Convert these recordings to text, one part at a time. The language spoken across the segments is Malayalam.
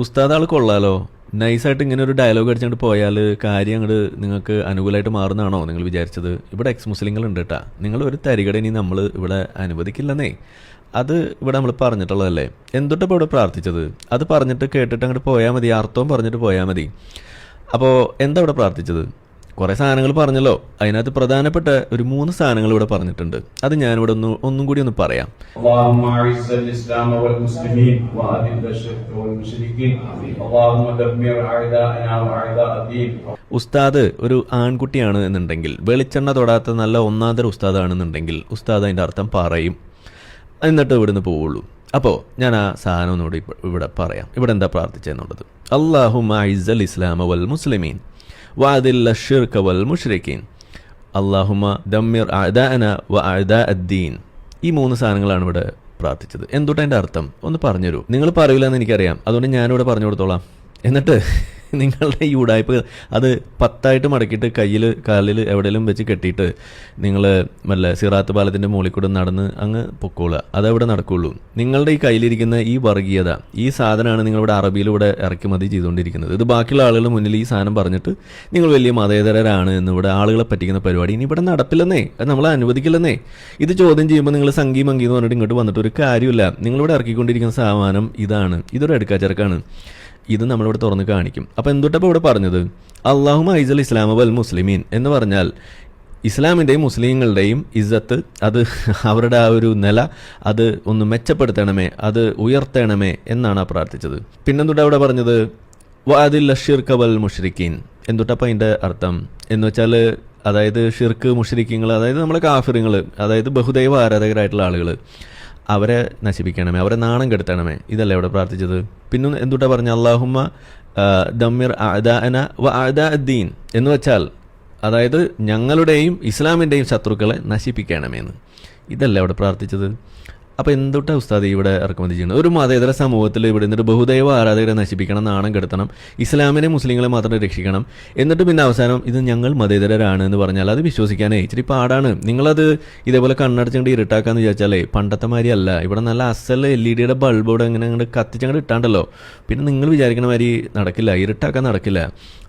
ഉസ്താദ് ആൾ കൊള്ളാലോ നൈസായിട്ട് ഇങ്ങനെ ഒരു ഡയലോഗ് അടിച്ചുകൊണ്ട് പോയാൽ കാര്യം അങ്ങോട്ട് നിങ്ങൾക്ക് അനുകൂലമായിട്ട് മാറുന്നതാണോ നിങ്ങൾ വിചാരിച്ചത്? ഇവിടെ എക്സ് മുസ്ലിങ്ങൾ ഉണ്ട് കേട്ടാ നിങ്ങൾ ഒരു തരികട ഇനി നമ്മൾ ഇവിടെ അനുവദിക്കില്ലെന്നേ. അത് ഇവിടെ നമ്മൾ പറഞ്ഞിട്ടുള്ളതല്ലേ? എന്തൊട്ടപ്പോൾ ഇവിടെ പ്രാർത്ഥിച്ചത്? അത് പറഞ്ഞിട്ട് കേട്ടിട്ട് അങ്ങോട്ട് പോയാൽ മതി. അർത്ഥവും പറഞ്ഞിട്ട് പോയാൽ മതി. അപ്പോൾ എന്താ ഇവിടെ പ്രാർത്ഥിച്ചത്? കുറേ സാധനങ്ങൾ പറഞ്ഞല്ലോ. അതിനകത്ത് പ്രധാനപ്പെട്ട ഒരു മൂന്ന് സാധനങ്ങൾ ഇവിടെ പറഞ്ഞിട്ടുണ്ട്. അത് ഞാനിവിടെ ഒന്ന് ഒന്നും കൂടി ഒന്ന് പറയാം. ഉസ്താദ് ഒരു ആൺകുട്ടിയാണ് എന്നുണ്ടെങ്കിൽ വെളിച്ചെണ്ണ തൊടാത്ത നല്ല ഒന്നാന്തര ഉസ്താദാണെന്നുണ്ടെങ്കിൽ ഉസ്താദ് അതിന്റെ അർത്ഥം പറയും. എന്നിട്ട് ഇവിടുന്ന് പോവുള്ളൂ. അപ്പോൾ ഞാൻ ആ സാധനം ഒന്നുകൂടി ഇവിടെ പറയാം. ഇവിടെ എന്താ പ്രാർത്ഥിച്ചെന്നുള്ളത് അള്ളാഹു ഐസൽ ഇസ്ലാമ വൽ മുസ്ലിമീൻ. വാദില്ല ഷിർക്ക വൽ മുഷ്രിഖീൻ അള്ളാഹുമ ദമ്മിർ അദാന വ അദാ അദ്ദീൻ. ഈ മൂന്ന് സാധനങ്ങളാണ് ഇവിടെ പ്രാർത്ഥിച്ചത്. എന്തുട്ടാ അതിന്റെ അർത്ഥം? ഒന്ന് പറഞ്ഞു തരൂ നിങ്ങൾ പറയില്ലെന്ന് എനിക്കറിയാം. അതുകൊണ്ട് ഞാനിവിടെ പറഞ്ഞു കൊടുത്തോളാം എന്നിട്ട് നിങ്ങളുടെ ഈ ഉടായ്പ അത് പത്തായിട്ട് മടക്കിയിട്ട് കയ്യിൽ കാലിൽ എവിടെയെങ്കിലും വെച്ച് കെട്ടിയിട്ട് നിങ്ങൾ വല്ല സിറാത്ത് പാലത്തിന്റെ മുകളിൽ കൂടെ നടന്ന് അങ്ങ് പൊക്കോളുക. അതവിടെ നടക്കുകയുള്ളൂ നിങ്ങളുടെ ഈ കയ്യിലിരിക്കുന്ന ഈ വർഗീയത ഈ സാധനമാണ് നിങ്ങളിവിടെ അറബിയിലൂടെ ഇറക്കുമതി ചെയ്തുകൊണ്ടിരിക്കുന്നത്. ഇത് ബാക്കിയുള്ള ആളുകളുടെ മുന്നിൽ ഈ സാധനം പറഞ്ഞിട്ട് നിങ്ങൾ വലിയ മതേതരരാണ് എന്നിവിടെ ആളുകളെ പറ്റിക്കുന്ന പരിപാടി. ഇനി ഇവിടെ നടപ്പില്ലെന്നേ അത് നമ്മളെ അനുവദിക്കില്ലെന്നേ. ഇത് ചോദ്യം ചെയ്യുമ്പോൾ നിങ്ങൾ സംഗീ മങ്കി എന്ന് പറഞ്ഞിട്ട് ഇങ്ങോട്ട് വന്നിട്ട് ഒരു കാര്യമില്ല. നിങ്ങളിവിടെ ഇറക്കിക്കൊണ്ടിരിക്കുന്ന സാധനം ഇതാണ്. ഇതൊരു അടുക്കാച്ചരക്കാണ് ഇത് നമ്മളിവിടെ തുറന്ന് കാണിക്കും. അപ്പോൾ എന്തുട്ടപ്പോൾ ഇവിടെ പറഞ്ഞത്? അള്ളാഹു ഐസൽ ഇസ്ലാമ വൽ മുസ്ലിമീൻ എന്ന് പറഞ്ഞാൽ ഇസ്ലാമിന്റെയും മുസ്ലിങ്ങളുടെയും ഇസ്സത്ത് അത് അവരുടെ ആ ഒരു നില അത് ഒന്ന് മെച്ചപ്പെടുത്തണമേ അത് ഉയർത്തണമേ എന്നാണ് പ്രാർത്ഥിച്ചത്. പിന്നെന്തുട്ടാ അവിടെ പറഞ്ഞത്? വാദിൽ ഷിർക്ക് വൽ മുഷ്രിഖീൻ. എന്തുട്ടപ്പം അതിന്റെ അർത്ഥം? എന്ന് വെച്ചാൽ അതായത് ഷിർക്ക് മുഷ്രിഖിങ്ങൾ അതായത് നമ്മളെ കാഫിറുകൾ അതായത് ബഹുദൈവ ആരാധകരായിട്ടുള്ള ആളുകൾ. അവരെ നശിപ്പിക്കണമേ അവരെ നാണം കെടുത്തണമേ. ഇതല്ലേ അവിടെ പ്രാർത്ഥിച്ചത്? പിന്നെ എന്തുട്ടാ പറഞ്ഞ? അള്ളാഹുമ്മ ദമ്മിർ അദാന വ എന്ന് വെച്ചാൽ അതായത് ഞങ്ങളുടെയും ഇസ്ലാമിന്റെയും ശത്രുക്കളെ നശിപ്പിക്കണമെന്ന്. ഇതല്ലേ അവിടെ പ്രാർത്ഥിച്ചത്? അപ്പോൾ എന്തുട്ടാ ഉസ്താദ് ഇവിടെ ഇറക്കുമതി ചെയ്യുന്നത്? ഒരു മതേതര സമൂഹത്തിൽ ഇവിടെ നിന്നിട്ട് ബഹുദൈവ ആരാധകരെ നശിപ്പിക്കണം നാണം കെടുത്തണം ഇസ്ലാമിനെ മുസ്ലിങ്ങളെ മാത്രം രക്ഷിക്കണം എന്നിട്ട് പിന്നെ അവസാനം ഇത് ഞങ്ങൾ മതേതരരാണ് എന്ന് പറഞ്ഞാൽ അത് വിശ്വസിക്കാനേ ഇച്ചിരി പാടാണ്. നിങ്ങളത് ഇതേപോലെ കണ്ണടച്ചുകൊണ്ട് ഇരുട്ടാക്കാന്ന് വിചാരിച്ചാലേ പണ്ടത്തെ മാതിരി അല്ല. ഇവിടെ നല്ല അസൽ എൽ ഇ ഡിയുടെ ബൾബ് എങ്ങനെ ഇങ്ങനെ അങ്ങോട്ട് കത്തിച്ചങ്ങോട്ട് ഇട്ടാണ്ടല്ലോ. പിന്നെ നിങ്ങൾ വിചാരിക്കണ മാതിരി നടക്കില്ല ഇരുട്ടാക്കാൻ നടക്കില്ല.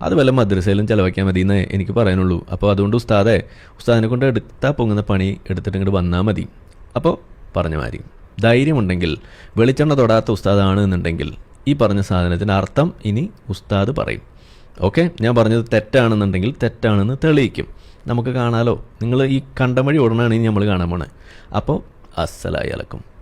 അത് വല്ല മദ്രസയിലും ചിലവാക്കിയാൽ മതി എന്ന് എനിക്ക് പറയാനുള്ളൂ. അപ്പോൾ അതുകൊണ്ട് ഉസ്താദെ ഉസ്താദിനെ കൊണ്ട് എടുത്താൽ പൊങ്ങുന്ന പണി എടുത്തിട്ട് ഇങ്ങോട്ട് വന്നാൽ മതി. അപ്പോൾ പറഞ്ഞ മാതിരി ധൈര്യമുണ്ടെങ്കിൽ വെളിച്ചെണ്ണ തൊടാത്ത ഉസ്താദാണ് എന്നുണ്ടെങ്കിൽ ഈ പറഞ്ഞ സാധനത്തിന്റെ അർത്ഥം ഇനി ഉസ്താദ് പറയും. ഓക്കെ? ഞാൻ പറഞ്ഞത് തെറ്റാണെന്നുണ്ടെങ്കിൽ തെറ്റാണെന്ന് തെളിയിക്കും. നമുക്ക് കാണാലോ? നിങ്ങൾ ഈ കണ്ടമഴി ഉടനാണ് ഇനി നമ്മൾ കാണാൻ പോണേ. അപ്പോൾ അസ്സലായി അലക്കും.